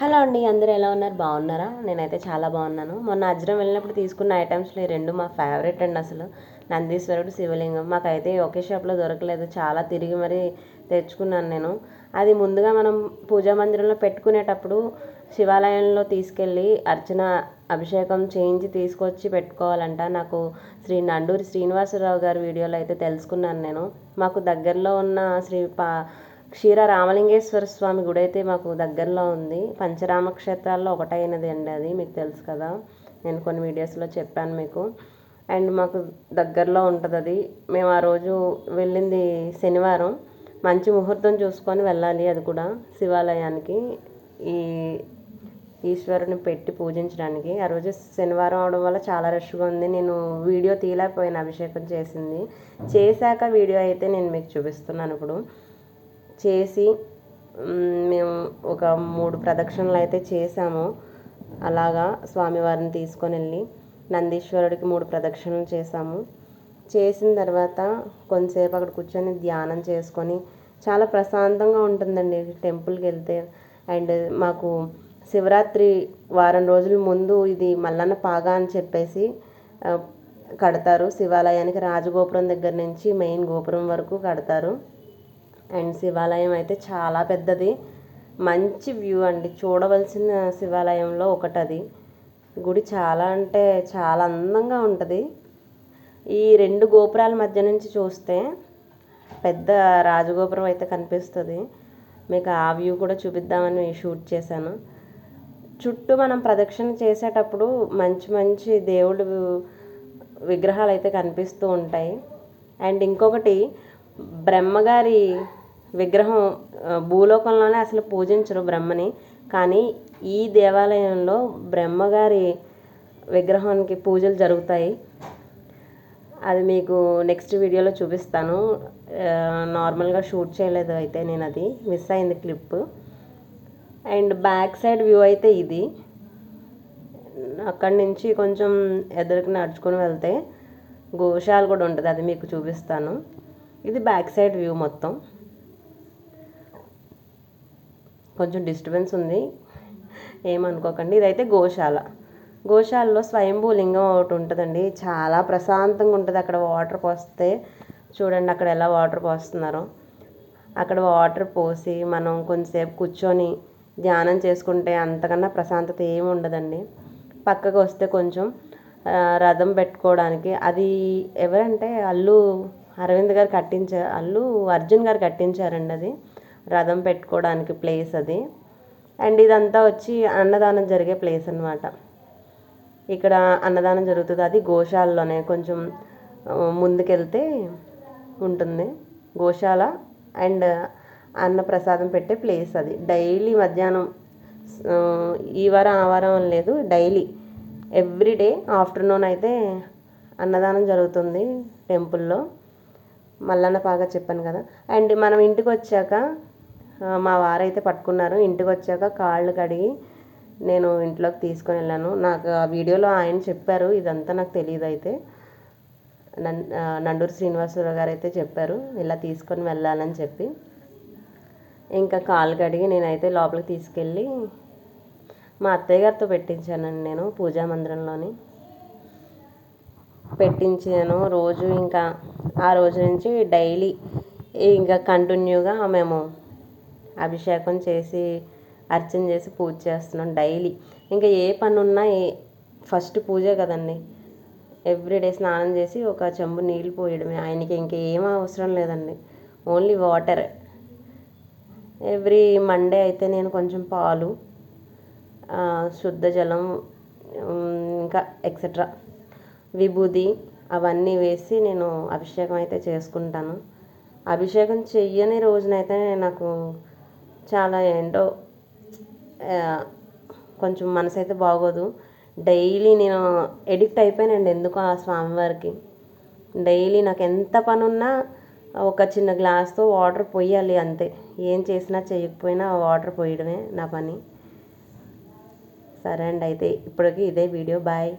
Hello అండి అందరూ ఎలా ఉన్నారు? బాగున్నారా? నేనైతే చాలా బాగున్నాను. మొన్న అజ్రం వెళ్ళినప్పుడు తీసుకున్న ఐటమ్స్లో ఈ రెండు మా ఫేవరెట్ అండి అసలు. నందీశ్వరుడు శివలింగం. మాకైతే ఒకే షాప్లో దొరకలేదు. చాలా తిరిగి మరీ తెచ్చుకున్నాను నేను. అది ముందుగా మనం పూజా మందిరంలో పెట్టుకునేటప్పుడు శివాలయంలో తీసుకెళ్ళి అర్చన అభిషేకం చేయించి తీసుకొచ్చి పెట్టుకోవాలంట. నాకు శ్రీ నండూరి శ్రీనివాసరావు గారి వీడియోలో అయితే తెలుసుకున్నాను నేను. మాకు దగ్గరలో ఉన్న శ్రీ పా క్షీర రామలింగేశ్వర స్వామి గుడి అయితే మాకు దగ్గరలో ఉంది. పంచరామ క్షేత్రాల్లో ఒకటైనది అండి అది మీకు తెలుసు కదా. నేను కొన్ని వీడియోస్లో చెప్పాను మీకు. అండ్ మాకు దగ్గరలో ఉంటుంది అది. మేము ఆ రోజు వెళ్ళింది శనివారం. మంచి ముహూర్తం చూసుకొని వెళ్ళాలి అది కూడా శివాలయానికి. ఈ ఈశ్వరుని పెట్టి పూజించడానికి. ఆ రోజు శనివారం అవడం వల్ల చాలా రష్గా ఉంది. నేను వీడియో తీయలేకపోయిన అభిషేకం చేసింది. చేశాక వీడియో అయితే నేను మీకు చూపిస్తున్నాను ఇప్పుడు. చేసి మేము ఒక మూడు ప్రదక్షిణలు అయితే చేసాము. అలాగా స్వామివారిని తీసుకొని వెళ్ళి నందీశ్వరుడికి మూడు ప్రదక్షిణలు చేసాము. చేసిన తర్వాత కొంతసేపు అక్కడ కూర్చొని ధ్యానం చేసుకొని చాలా ప్రశాంతంగా ఉంటుందండి టెంపుల్కి వెళ్తే. అండ్ మాకు శివరాత్రి వారం రోజుల ముందు ఇది మల్లన్న పాగా అని చెప్పేసి కడతారు. శివాలయానికి రాజగోపురం దగ్గర నుంచి మెయిన్ గోపురం వరకు కడతారు. అండ్ శివాలయం అయితే చాలా పెద్దది. మంచి వ్యూ అండి. చూడవలసిన శివాలయంలో ఒకటి అది గుడి చాలా అంటే చాలా అందంగా ఉంటుంది. ఈ రెండు గోపురాల మధ్య నుంచి చూస్తే పెద్ద రాజగోపురం అయితే కనిపిస్తుంది. మీకు ఆ వ్యూ కూడా చూపిద్దామని షూట్ చేశాను. చుట్టూ మనం ప్రదక్షిణ చేసేటప్పుడు మంచి మంచి దేవుడు విగ్రహాలు అయితే కనిపిస్తూ ఉంటాయి. అండ్ ఇంకొకటి బ్రహ్మగారి విగ్రహం భూలోకంలోనే అసలు పూజించరు బ్రహ్మని. కానీ ఈ దేవాలయంలో బ్రహ్మగారి విగ్రహానికి పూజలు జరుగుతాయి. అది మీకు నెక్స్ట్ వీడియోలో చూపిస్తాను. నార్మల్గా షూట్ చేయలేదు అయితే నేను అది మిస్ అయింది clip. And back side view అయితే ఇది. అక్కడి నుంచి కొంచెం ఎదురుకు నడుచుకొని వెళ్తే గోశాల కూడా ఉంటుంది. అది మీకు చూపిస్తాను. ఇది బ్యాక్ సైడ్ వ్యూ మొత్తం. కొంచెం డిస్టర్బెన్స్ ఉంది. ఏమనుకోకండి. ఇదైతే గోశాల. గోశాలలో స్వయంభూ లింగం ఒకటి ఉంటుందండి. చాలా ప్రశాంతంగా ఉంటుంది. అక్కడ వాటర్ పోస్తే చూడండి అక్కడ ఎలా వాటర్ పోస్తున్నారో. అక్కడ వాటర్ పోసి మనం కొంచెంసేపు కూర్చొని ధ్యానం చేసుకుంటే అంతకన్నా ప్రశాంతత ఏమి ఉండదండి. పక్కకు వస్తే కొంచెం రథం పెట్టుకోవడానికి. అది ఎవరంటే అల్లు అరవింద్ గారు కట్టించారు అల్లు అర్జున్ గారు కట్టించారండి అది. రథం పెట్టుకోవడానికి ప్లేస్ అది. అండ్ ఇదంతా వచ్చి అన్నదానం జరిగే ప్లేస్ అనమాట ఇక్కడ అన్నదానం జరుగుతుంది. అది గోశాలలోనే కొంచెం ముందుకెళ్తే ఉంటుంది. గోశాల అండ్ అన్న ప్రసాదం పెట్టే ప్లేస్ అది. డైలీ మధ్యాహ్నం ఈ వారం ఆ వారం లేదు. డైలీ ఎవ్రీడే ఆఫ్టర్నూన్ అయితే అన్నదానం జరుగుతుంది టెంపుల్లో మల్లన్న బాగా చెప్పాను కదా. అండ్ మనం ఇంటికి వచ్చాక మా వారైతే పట్టుకున్నారు. ఇంటికి వచ్చాక కాళ్ళు కడిగి నేను ఇంట్లోకి తీసుకొని వెళ్ళాను. నాకు ఆ వీడియోలో ఆయన చెప్పారు. ఇదంతా నాకు తెలియదు అయితే. నండూరు శ్రీనివాసరావు గారు అయితే చెప్పారు. ఇలా తీసుకొని వెళ్ళాలని చెప్పి. ఇంకా కాళ్ళు కడిగి నేనైతే లోపలికి తీసుకెళ్ళి మా అత్తయ్య గారితో పెట్టించానండి నేను పూజా మందిరంలోని. పెట్టించాను. రోజు ఇంకా ఆ రోజు నుంచి డైలీ ఇంకా కంటిన్యూగా మేము అభిషేకం చేసి అర్చన చేసి పూజ చేస్తున్నాం డైలీ. ఇంకా ఏ పని ఉన్నా ఏ ఫస్ట్ పూజే కదండి. ఎవ్రీడే స్నానం చేసి ఒక చెంబు నీళ్ళు పోయడమే. ఆయనకి ఇంకేం అవసరం లేదండి. Only water. ఎవ్రీ మండే అయితే నేను కొంచెం పాలు శుద్ధ జలం ఇంకా ఎక్సెట్రా విభూది అవన్నీ వేసి నేను అభిషేకం అయితే చేసుకుంటాను. అభిషేకం చెయ్యని రోజునైతే నాకు చాలా ఏంటో కొంచెం మనసు అయితే బాగోదు. డైలీ నేను ఎడిక్ట్ అయిపోయానండి ఎందుకో ఆ స్వామివారికి. డైలీ నాకు ఎంత పని ఉన్నా ఒక చిన్న గ్లాస్తో వాటర్ పోయాలి అంతే. ఏం చేసినా చేయకపోయినా వాటర్ పోయడమే నా పని. సరే అండి అయితే ఇప్పటికి ఇదే వీడియో. బాయ్.